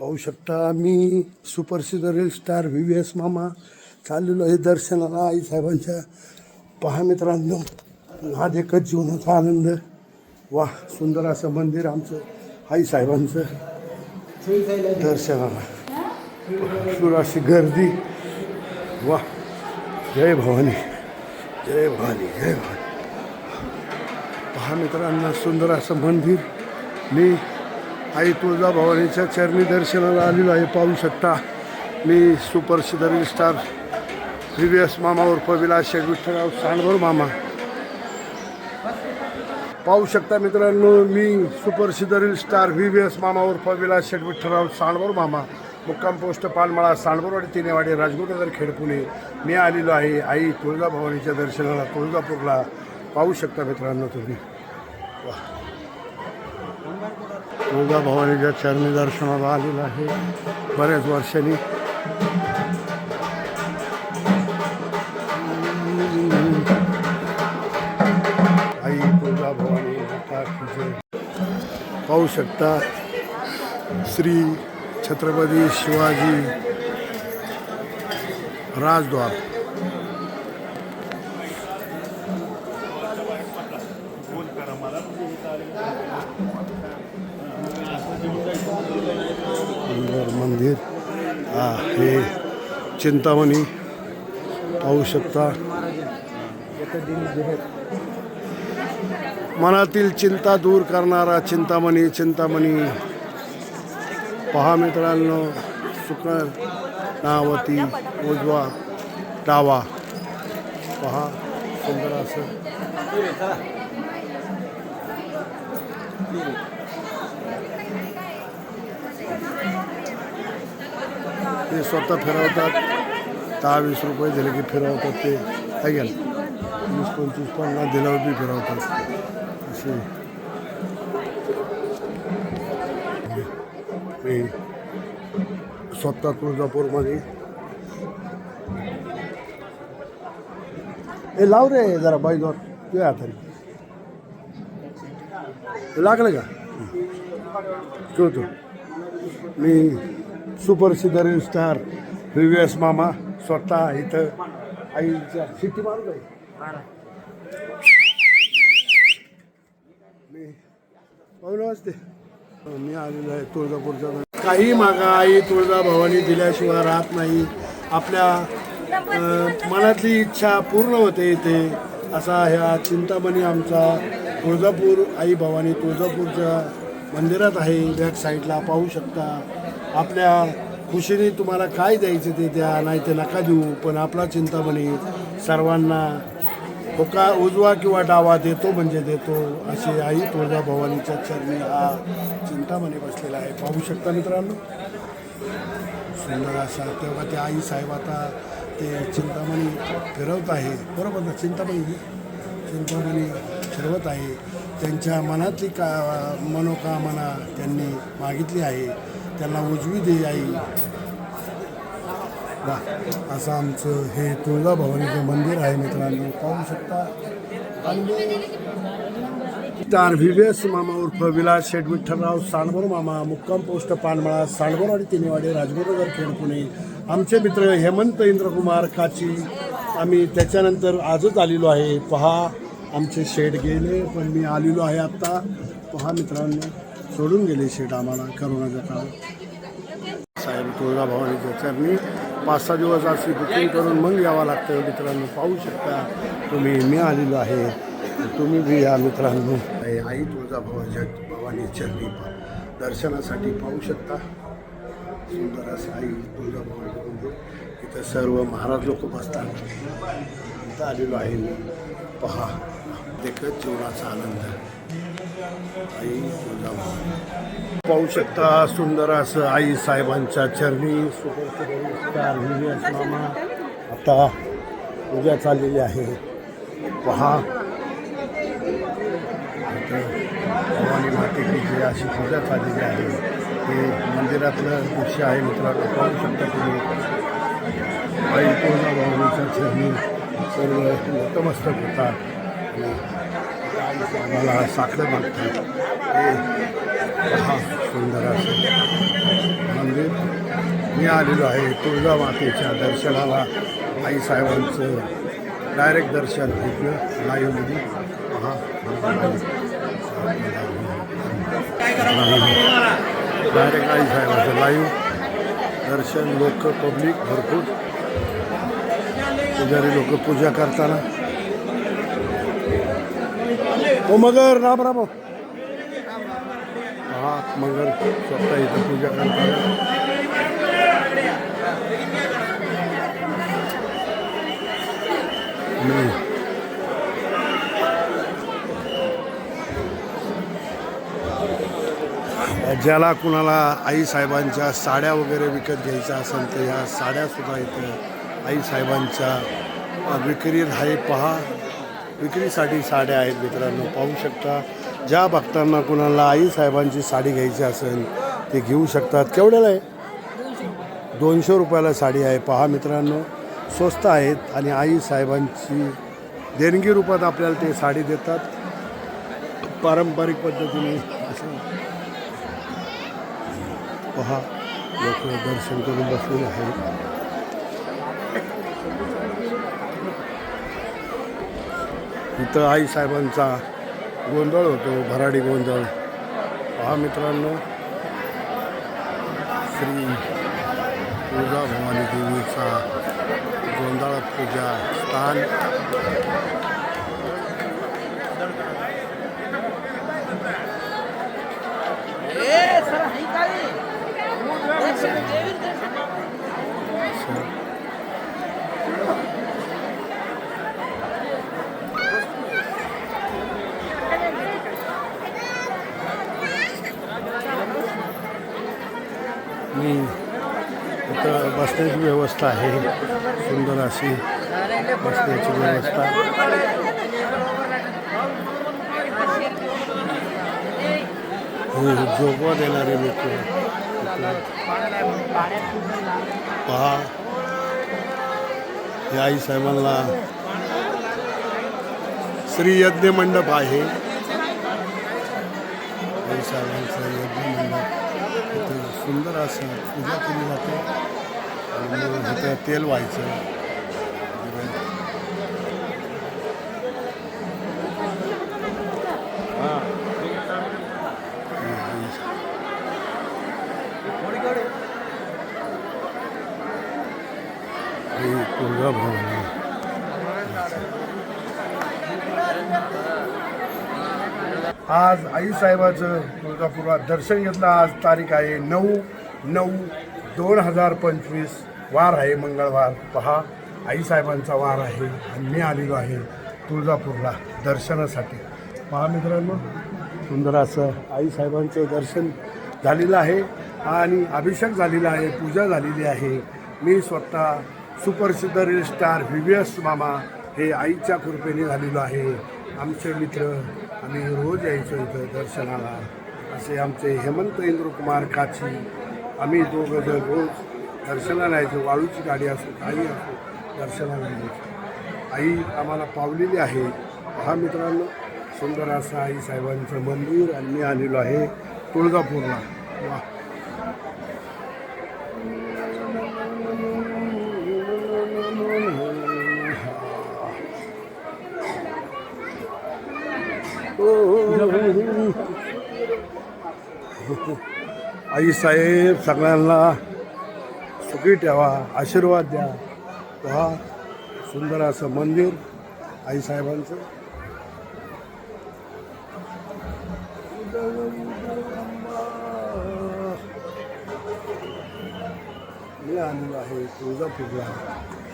पाहू शकता मी super serial star V V S Mama चाललेलो आहे दर्शनाला आई साहेबांच्या पहा मित्रांनो. हा देखत जीवनाचा आनंद. वा सुंदर असं मंदिर आमचं आई साहेबांचं दर्शनाला. भरपूर अशी गर्दी. वा जय भवानी जय भवानी जय भवानी. पहा मित्रांनो सुंदर असं मंदिर. मी आई तुळजाभवानीच्या चरणी दर्शनाला आलेलो आहे पाहू शकता. मी सुपर सिदरी स्टार व्ही एस मामा उर्फ विलास शेठ विठ्ठलराव सांडभर मामा. पाहू शकता मित्रांनो मी super सिदरील star V V S Mama उर्फ विलास शेठ विठ्ठलराव सांडभर मामा. मुक्काम पोस्ट पानमळा सांडभरवाडी तिनेवाडी राजगुरुनगर खेड पुणे. मी आलेलो आहे आई तुळजाभवानीच्या दर्शनाला तुळजापूरला. पाहू शकता मित्रांनो तुम्ही. वा तुळजाभवानीच्या चरणी दर्शनाला आलेलं आहे. बऱ्याच वर्षांनी. आई तुळजा भवानी पाहू शकता श्री छत्रपती शिवाजी राजद्वार सुंदर मंदिर आहे चिंतामणी पाहू शकता. मनातील चिंता दूर करणारा चिंतामणी चिंतामणी. पहा मित्रांनो सुख नावती उजवा डावा. पहा सुंदर असं. ते स्वतः फिरवतात. दहा वीस रुपये दिले की फिरवतात ते. ऐका वीस पंचवीस पन्नास दिल्यावर बी फिरवतात. असे मी स्वतः तुळजापूरमध्ये. ए लाव रे जरा बाईजवर तुझ्या हाताने लागलं का? ठेवतो. मी सुपरसिगर star V V S Mama स्वतः इथं आईच्या सिटी मारू मी नमस्ते मी आलेलो आहे तुळजापूरचा काही मागा आई तुळजा भवानी दिल्याशिवाय राहत नाही. आपल्या मनातली इच्छा पूर्ण होते इथे. असा ह्या चिंतामणी आमचा तुळजापूर आई भवानी तुळजापूरच्या मंदिरात आहे. बॅक साईडला पाहू शकता. आपल्या खुशीने तुम्हाला काय द्यायचं ते द्या नाही ते नका देऊ. पण आपला चिंतामणी सर्वांना होका उजवा किंवा डावा देतो म्हणजे देतो अशी आई तुळजा भवानीच्या चरणी हा चिंतामणी बसलेला आहे. पाहू शकता मित्रांनो? सुंदर असा तेव्हा ते आई साहेब आता ते चिंतामणी फिरवत आहे. बरोबर ना? चिंतामणी चिंतामणी फिरवत आहे. त्यांच्या मनातली का मनोकामना त्यांनी मागितली आहे. त्यांना उजवी दे आई. वा असं आमचं हे तुळजाभवानीचं मंदिर आहे मित्रांनो. पाहू शकता. आणि व्ही मामा उर्फ विलास शेठ विठ्ठलराव सांडभोर मामा मुक्काम पोस्ट पानमळा सांडभरवाडी तिनेवाडी राजगुरुनगर खेड पुणे. आमचे मित्र हेमंत इंद्रकुमार काची आम्ही त्याच्यानंतर आजच आलेलो आहे. पहा आमचे शेठ गेले पण मी आलेलो आहे आत्ता पहा मित्रांनो. सोडून गेले शेट आम्हाला करोनाच्या काळात. साहेब तुळजाभवानीच्या चरणी पाच सहा दिवस अशी बुकिंग करून मग यावं लागतं मित्रांनो. पाहू शकता तुम्ही मी आलेलो आहे. तुम्ही बी या मित्रांनो. आई आई तुळजाभवानीच्या भवानी चरणी दर्शनासाठी पाहू शकता. सुंदर असं आई तुळजाभवानी मंदिर इथं सर्व महाराज लोक बसतात. इथं आलेलो आहे मी. पहा देखत जीवनाचा आनंद. आई पाहू शकता सुंदर असं आई साहेबांच्या चरणी सुपर मामा आता पूजा चाललेली आहे. पहा. भवानी मातेची जी अशी पूजा चाललेली आहे हे मंदिरातलं दृश्य आहे मित्रांनो. पाहू शकता तुम्ही. आई तुळजाभवानीच्या चरणी सर्व नतमस्तक होतात. मला साखर मागतात. हे पहा सुंदर असं मी आलेलो आहे तुळजा मातेच्या दर्शनाला. आई साहेबांचं डायरेक्ट दर्शन इथलं लाईव्हमध्ये पहा डायरेक्ट आईसाहेबांचं लाईव्ह दर्शन लोक पब्लिक भरपूर. पुजारी लोक पूजा करताना. हो मगर राम राम हा मगर स्वतः इथं पूजा करतात ज्याला कुणाला आई साहेबांच्या साड्या वगैरे विकत घ्यायच्या असेल तर ह्या साड्यासुद्धा इथं आई साहेबांच्या अ, आहे. पहा. विक्रीसाठी साड्या आहेत मित्रांनो. पाहू शकता ज्या भक्तांना कुणाला आई साहेबांची साडी घ्यायची असेल ते घेऊ शकतात. केवढ्याला आहे? दोनशे रुपयाला साडी आहे. पहा मित्रांनो स्वस्त आहेत आणि आई साहेबांची देणगी रूपात आपल्याला ते साडी देतात. पारंपरिक पद्धतीने असं. पहा लोक दर्शन करून बसलेले आहेत. तिथं आईसाहेबांचा गोंधळ होतो भराडी गोंधळ. पहा मित्रांनो श्री तुळजा भवानी देवीचा गोंधळ पूजा स्थान मी इथं बसण्याची व्यवस्था आहे. सुंदर अशी बसण्याची व्यवस्था. हो, हे जोगवा देणारे लोक. पहा. हे आई साहेबांना श्री यज्ञ मंडप आहे. आई यज्ञ मंडप. सुंदर असं पूजा केली जाते. इथं तेल व्हायचं. ही. तुळजा आज आईसाहेबाचं साहेबाचं दर्शन घेतलं. आज तारीख आहे नऊ नऊ दोन हजार पंचवीस वार आहे मंगळवार. पहा आईसाहेबांचा वार आहे आणि मी आलेलो आहे तुळजापूरला दर्शनासाठी. पहा मित्रांनो सुंदर असं आईसाहेबांचं दर्शन झालेलं आहे आणि अभिषेक झालेला आहे पूजा झालेली आहे. मी स्वतः सुप्रसिद्ध reel star V V S Mama हे आईच्या कृपेने झालेलो आहे. आमचे मित्र आम्ही रोज यायचो इथं दर्शनाला. असे आमचे हेमंत इंद्रकुमार काची आम्ही दोघं जण रोज दर्शनाला यायचो वाळूची गाडी असो काही असो दर्शनाला यायचो आई आम्हाला पावलेली आहे. हा मित्रांनो सुंदर असं आई साहेबांचं मंदिर आणि मी आलेलो आहे तुळजापूरला. वा. Oh, साहेब सगळ्यांना सुखी ठेवा आशीर्वाद द्या. पहा सुंदर असं मंदिर आई साहेबांचं. मी आलेलो आहे तुळजापूरला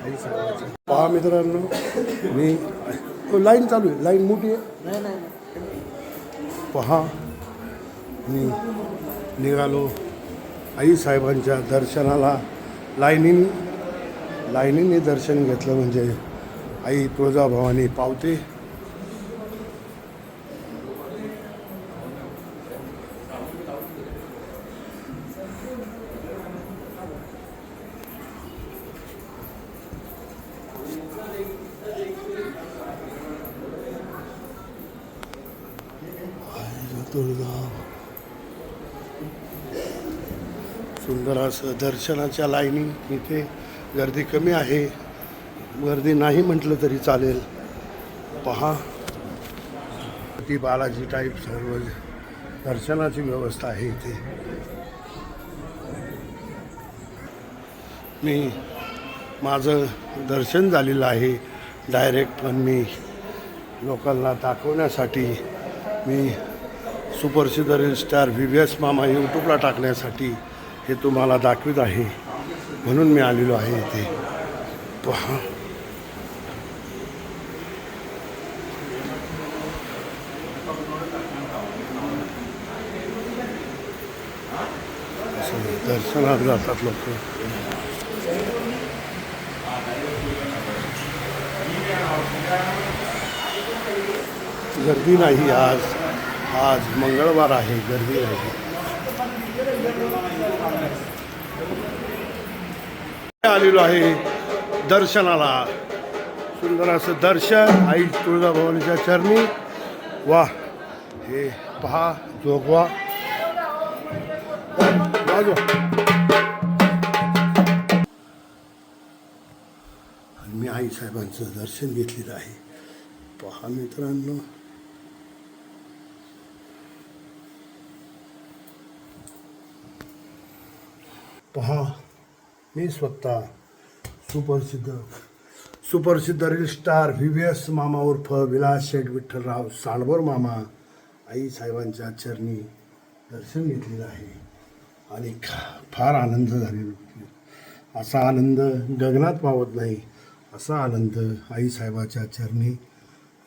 आई साहेबांचं. पहा मित्रांनो मी लाईन चालू आहे लाईन मोठी आहे. पहा मी निघालो. आईसाहेबांच्या दर्शनाला लाईनीने लाईनीने दर्शन घेतलं म्हणजे आई तुळजाभवानी पावते. तुळजा असं दर्शनाच्या लाईनी इथे गर्दी कमी आहे. गर्दी नाही म्हटलं तरी चालेल. पहा. ती बालाजी टाईप सर्व दर्शनाची व्यवस्था आहे इथे. मी माझं दर्शन झालेलं आहे. डायरेक्ट पण मी लोकांना दाखवण्यासाठी मी सुप्रसिद्ध स्टार व्ही व्ही एस मामा यूट्यूबला टाकण्यासाठी हे तुम्हाला दाखवित आहे. म्हणून मी आलेलो आहे इथे. पहा. दर्शनात जातात लोक. गर्दी नाही आज. आज मंगळवार आहे गर्दी नाही. आलेलो आहे दर्शनाला. सुंदर असं दर्शन आई तुळजाभवानीच्या चरणी. वा हे पहा जोगवा. आणि मी आई साहेबांचं दर्शन घेतलेलं आहे. पहा मित्रांनो. पहा मी स्वतः सुप्रसिद्ध सुप्रसिद्ध reel star V V S Mama उर्फ विलास शेठ विठ्ठलराव साळभोर मामा आई साहेबांच्या चरणी दर्शन घेतलेलं आहे. आणि खा- फार आनंद झालेला असा आनंद गगनात पावत नाही असा आनंद आई साहेबाच्या चरणी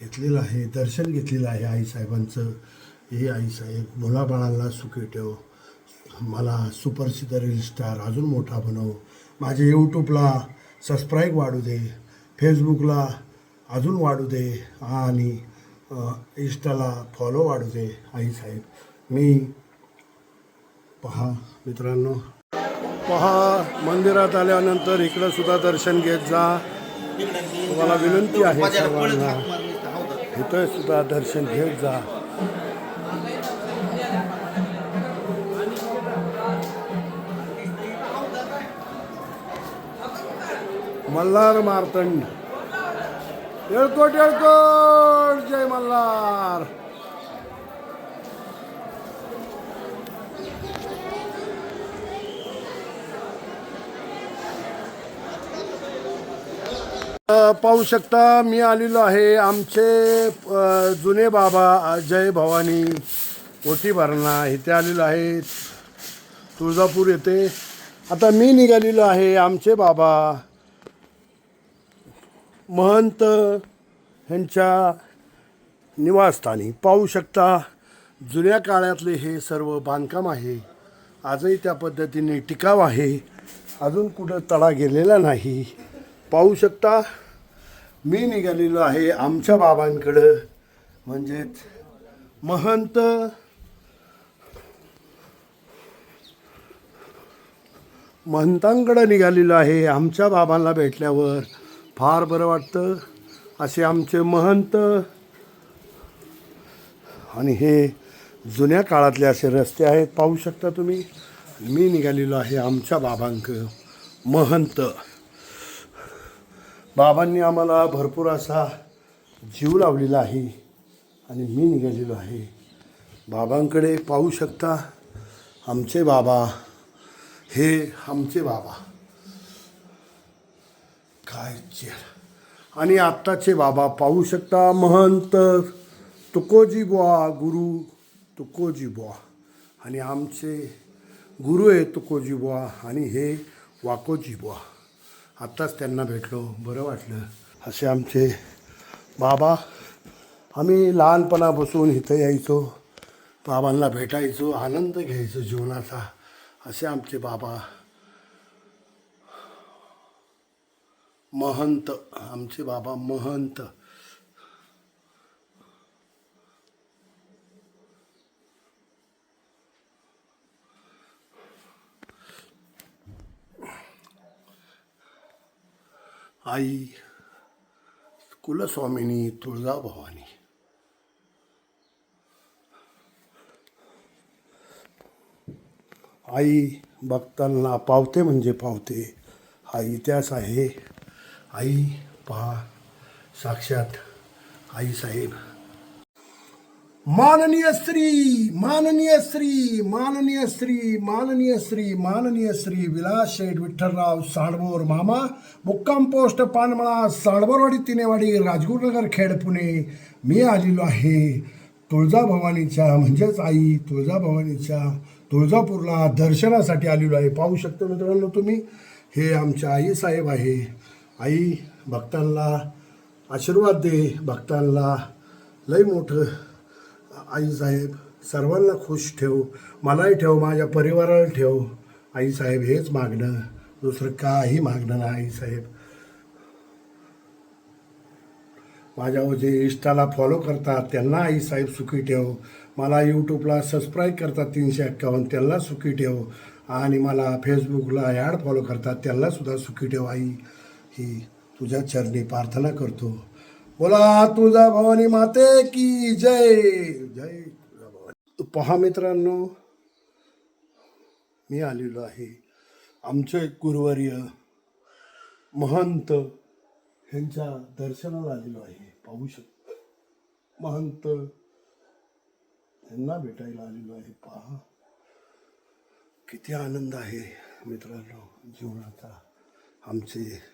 घेतलेला आहे दर्शन घेतलेलं आहे आई साहेबांचं. हे आई साहेब मुलाबाळांना सुखी ठेव मला सुप्रसिद्ध रील स्टार अजून मोठा बनव. माझे यूट्यूबला सबस्क्राईब वाढू दे फेसबुकला अजून वाढू दे आणि इंस्टाला फॉलो वाढू दे आई साहेब. मी पहा मित्रांनो. पहा मंदिरात आल्यानंतर इकडं सुद्धा दर्शन घेत जा. तुम्हाला विनंती आहे सर्वांना. इथं सुद्धा दर्शन घेत जा. मल्हार मार्तंड. येळकोट येळकोट. जय मल्हार. पाहू शकता मी आलेलो आहे आमचे जुने बाबा जय भवानी ओटी भरणा इथे आलेलो आहे तुळजापूर येथे. आता मी निघालेलो आहे आमचे बाबा महंत ह्यांच्या निवासस्थानी. पाहू शकता जुन्या काळातले हे सर्व बांधकाम आहे. आजही त्या पद्धतीने टिकाव आहे. अजून कुठं तडा गेलेला नाही. पाहू शकता मी निघालेलो आहे आमच्या बाबांकडं. म्हणजेच महंत महंतांकडं निघालेलो आहे आमच्या बाबांना भेटल्यावर. फार बरं वाटतं. असे आमचे महंत आणि हे जुन्या काळातले असे रस्ते आहेत पाहू शकता तुम्ही. मी निघालेलो आहे आमच्या बाबांक महंत. बाबांनी आम्हाला भरपूर असा जीव लावलेला आहे आणि मी निघालेलो आहे. बाबांकडे पाहू शकता आमचे बाबा हे आमचे बाबा. काय चेहरा आणि आत्ताचे बाबा पाहू शकता महंत. तुकोजी बुवा गुरु तुकोजी बुवा आणि आमचे गुरु आहे तुकोजी बुवा आणि हे वाकोजी बुवा आत्ताच त्यांना भेटलो बरं वाटलं. असे आमचे बाबा. आम्ही लहानपणापासून इथं यायचो बाबांना भेटायचो आनंद घ्यायचो जीवनाचा. असे आमचे बाबा महंत आमचे बाबा महंत. आई कुलस्वामिनी तुळजाभवानी. आई भक्तांना पावते म्हणजे पावते. हा इतिहास आहे. आई पहा साक्षात आईसाहेब माननीय श्री माननीय श्री माननीय श्री माननीय श्री माननीय श्री विलास शेठ विठ्ठलराव साडबोर मामा मुक्काम पोस्ट पानमळा साडबोरवाडी तिनेवाडी राजगुरुनगर खेड पुणे. मी आलेलो आहे तुळजाभवानीच्या म्हणजेच आई तुळजाभवानीच्या तुळजापूरला दर्शनासाठी आलेलो आहे. पाहू शकतो मित्रांनो तुम्ही हे आमच्या आई साहेब आहे. आई भक्तांना आशीर्वाद दे भक्तांना लय मोठं आईसाहेब सर्वांना खुश ठेव मलाही ठेव माझ्या परिवाराला ठेव. आईसाहेब हेच मागणं दुसरं काही मागणं नाही आईसाहेब माझ्या जे इष्टाला फॉलो करतात त्यांना आईसाहेब सुखी ठेव. मला यूट्यूबला सबस्क्राईब करतात तीनशे अठ्ठावन्न त्यांना सुखी ठेव. आणि मला फेसबुकला ॲड फॉलो करतात त्यांनासुद्धा सुखी ठेव आई. ही तुझ्या चरणी प्रार्थना करतो. बोला तुझा भवानी माते की जय जय भवानी. पहा मित्रांनो मी आलेलो आहे आमचे गुरुवर्य महंत ह्यांच्या दर्शनाला आलेलो आहे. पाहू शकतो. महंत यांना भेटायला आलेलो आहे. पहा. किती आनंद आहे मित्रांनो जीवनाचा. आमचे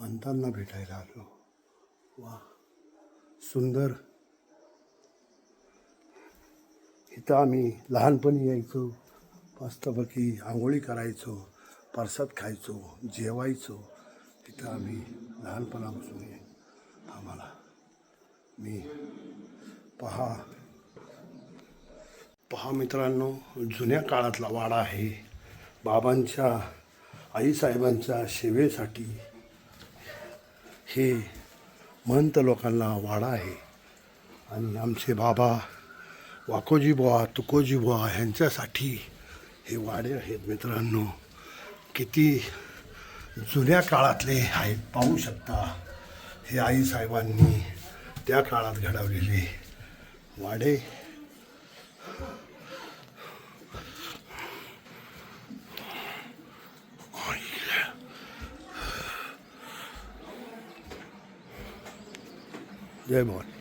महंतांना भेटायला आलो. वा सुंदर. इथं आम्ही लहानपणी यायचो. मस्तपैकी आंघोळी करायचो परसाद खायचो जेवायचो. तिथं आम्ही लहानपणापासून आम्हाला मी पहा. पहा मित्रांनो जुन्या काळातला वाडा आहे. बाबांच्या आईसाहेबांच्या सेवेसाठी हे महंत लोकांना वाडा आहे. आणि आमचे बाबा वाकोजी बुवा तुकोजी बुवा ह्यांच्यासाठी हे वाडे आहेत मित्रांनो. किती जुन्या काळातले आहेत पाहू शकता. हे आईसाहेबांनी त्या काळात घडवलेले वाडे जय भवानी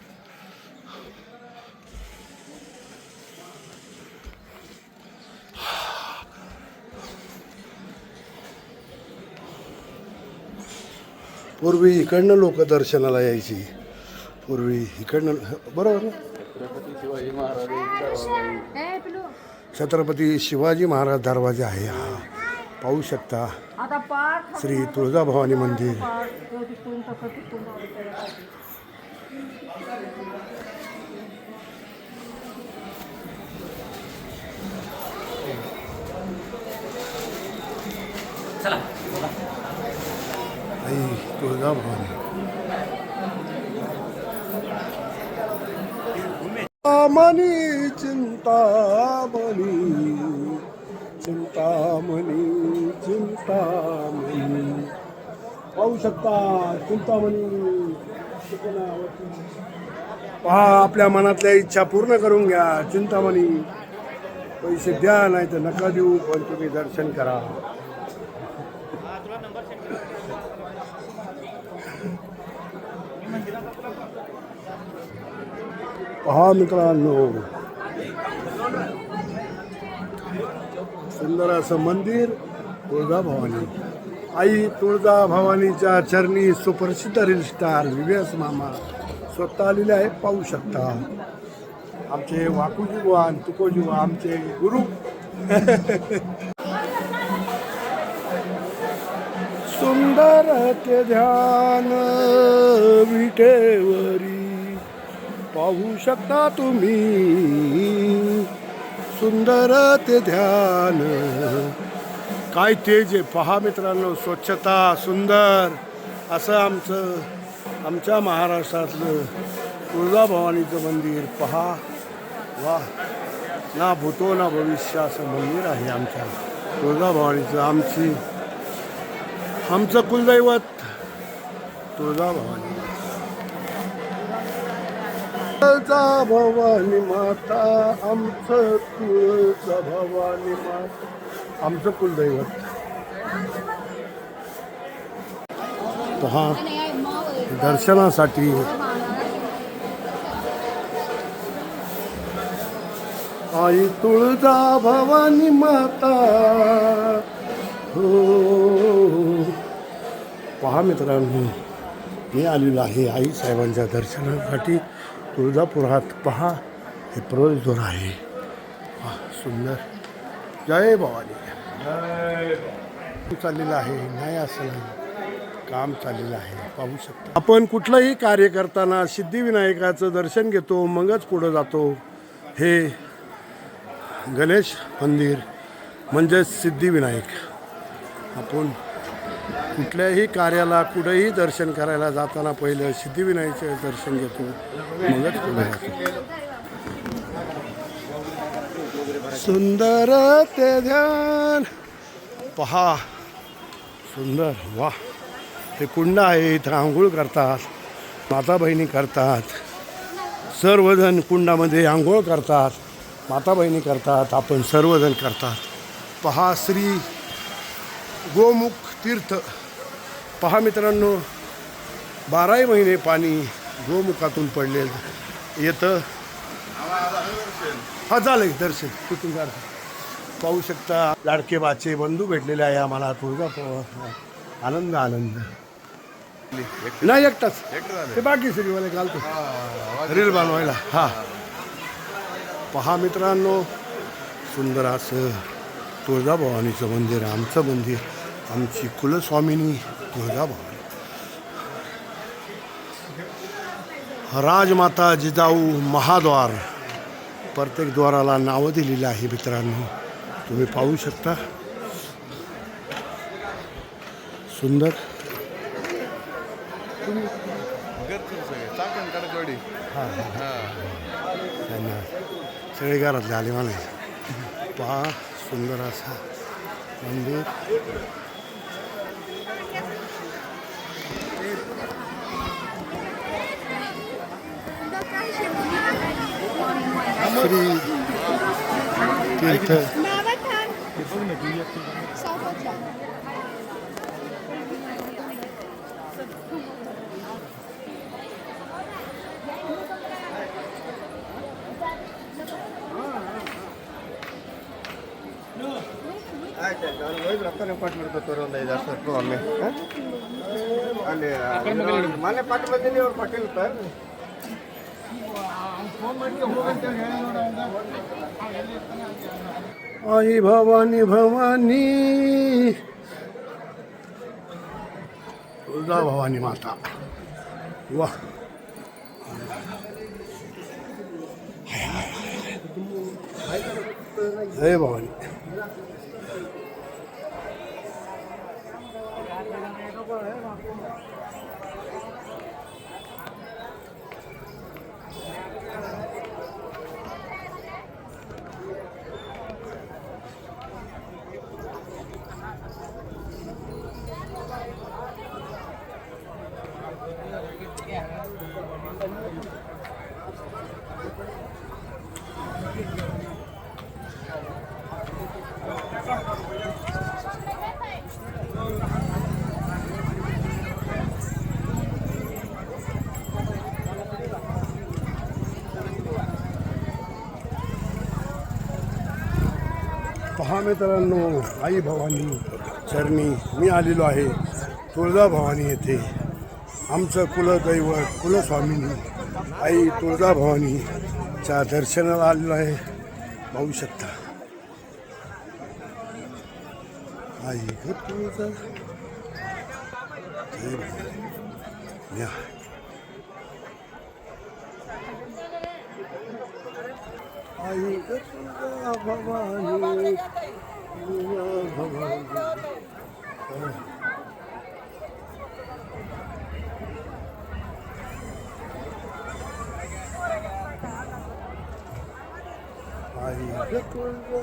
पूर्वी इकडनं लोक दर्शनाला यायची. पूर्वी इकडनं बरोबर? छत्रपती शिवाजी महाराज दरवाजा. आहे हा. पाहू शकता. श्री तुळजाभवानी मंदिर. पाठ तो तिकडून तसं मनी चिंतामणी चिंतामणी चिंतामणी. पाहू शकता चिंतामणी. पहा आपल्या मनातल्या इच्छा पूर्ण करून घ्या. चिंतामणी पैसे द्या नाही तर नका देऊ पण तुम्ही दर्शन करा. पहा मित्रांनो. सुंदर असं मंदिर तुळजाभवानी. आई तुळजा भवानीच्या चरणी सुप्रसिद्ध रिल स्टार विवेस मामा. स्वतः आलेले आहे पाहू शकता. आमचे वाकुजी बुवा तुकोजी आमचे गुरु. सुंदर ते ध्यान विटेवरी पाहू शकता तुम्ही. सुंदर ते ध्यान. काय ते जे पहा मित्रांनो स्वच्छता सुंदर असं आमचं आमच्या महाराष्ट्रातलं तुळजाभवानीचं मंदिर पहा. वा ना भूतो ना भविष्य असं मंदिर आहे आमच्या तुळजाभवानीचं. आमची आमचं कुलदैवत तुळजाभवानी. तुळजा भवानी माता आमचं तुळजा भवानी माता. आमचं कुलदैवत. पहा. दर्शनासाठी. आई तुळजा भवानी माता. हो. पहा मित्रांनो मी आलेलो आहे आई साहेबांच्या दर्शनासाठी. तुळजापुरात पहा हे प्रवेशद्वार आहे. सुंदर. जय भवानी. चाललेलं आहे नाही असं नाही काम चाललेलं आहे पाहू शकता. आपण कुठलंही कार्य करताना सिद्धिविनायकाचं दर्शन घेतो मगच पुढं जातो. हे गणेश मंदिर म्हणजेच सिद्धिविनायक. आपण कुठल्याही कार्याला कुठेही दर्शन करायला जाताना पहिलं सिद्धिविनायकचे दर्शन घेतो मगच पुढे जातो. सुंदर ते ध्यान. पहा. सुंदर. वा हे कुंड आहे इथं आंघोळ करतात माता बहिणी करतात. सर्वजण कुंडामध्ये आंघोळ करतात माता बहिणी करतात आपण सर्वजण करतात. पहा श्री गोमुख तीर्थ. पहा मित्रांनो बाराही महिने पाणी गोमुखातून पडलेलं येतं. हा झालं दर्शन कुठून पाहू शकता लाडके बाचे बंधू भेटलेले आहे आम्हाला तुळजापूर. आनंद आनंद. नाही एकटाच. ते बाकी श्रीवाले घालतो. रील बनवायला. हा. पहा मित्रांनो सुंदर असं तुळजाभवानीचं मंदिर आमचं मंदिर आमची कुलस्वामिनी तुळजाभवानी. राजमाता जिजाऊ महाद्वार प्रत्येक द्वाराला नावं दिलेली आहे मित्रांनो. तुम्ही पाहू शकता. सुंदर. त्यांना सगळे घरातले आले मला पहा सुंदर असा मंदिर. श्री तीर्थ ಅಲ್ಲಿ ಮನೆ ಪಕ್ಕ ಬಂದಿನಿ ಅವ್ರ ಪಕ್ಕ ಇರ್ತಾರೆ आई भवानी भवानी तुळजा भवानी माता वा जय भवानी मित्रांनो आई भवानी चरणी मी आलेलो आहे तुळजाभवानी येथे. आमचं कुलदैवत कुलस्वामिनी आई तुळजाभवानीच्या दर्शनाला आलेलो आहे. पाहू शकता. आई तुळजा भवानी तुळजा भवानी आई ग तुळजा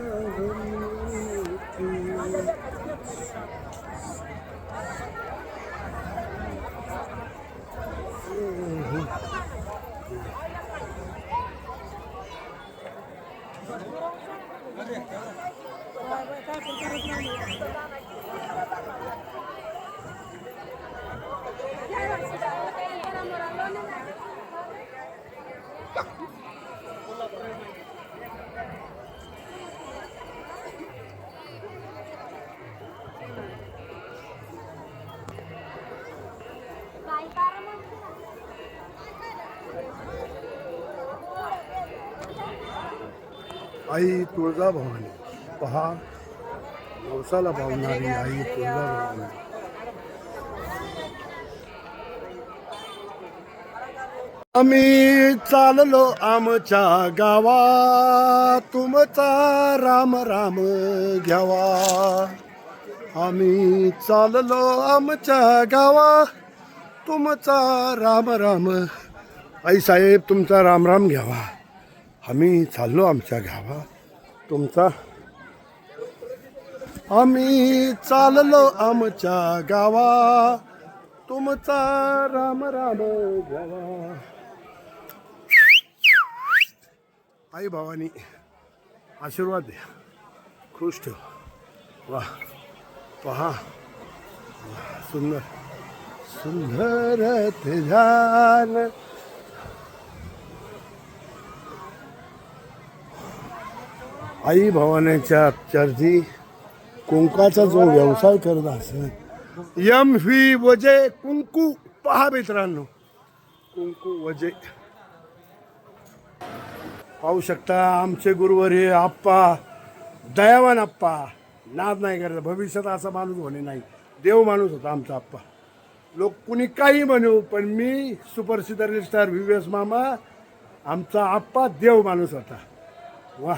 आई तुळजाभवानी. पहा नवसाला पावणारी आई तुळजाभवानी. आम्ही चाललो आमच्या गावा तुमचा राम राम घ्यावा. आम्ही चाललो आमच्या गावा तुमचा राम राम. आई साहेब तुमचा राम राम घ्यावा. आम्ही चाललो आमच्या गावा. तुमचा? आम्ही चाललो आमच्या गावा. तुमचा राम राम गावा. आई भावानी आशीर्वाद द्या. खुश ठेव. वा पहा. वा, सुंदर. सुंदर ते ध्यान आई भवानीच्या चर्ची कुंकाचा जो व्यवसाय करत असत यम व्ही वजे कुंकू पहा मित्रांनो. कुंकू वजे. पाहू शकता आमचे गुरुवर हे आप्पा दयावान आप्पा. नाद नाही करत भविष्यात असा माणूस होणे नाही. देव माणूस होता आमचा आप्पा. लोक कुणी काही म्हणू पण मी super star V S Mama आमचा आप्पा देव माणूस होता. वा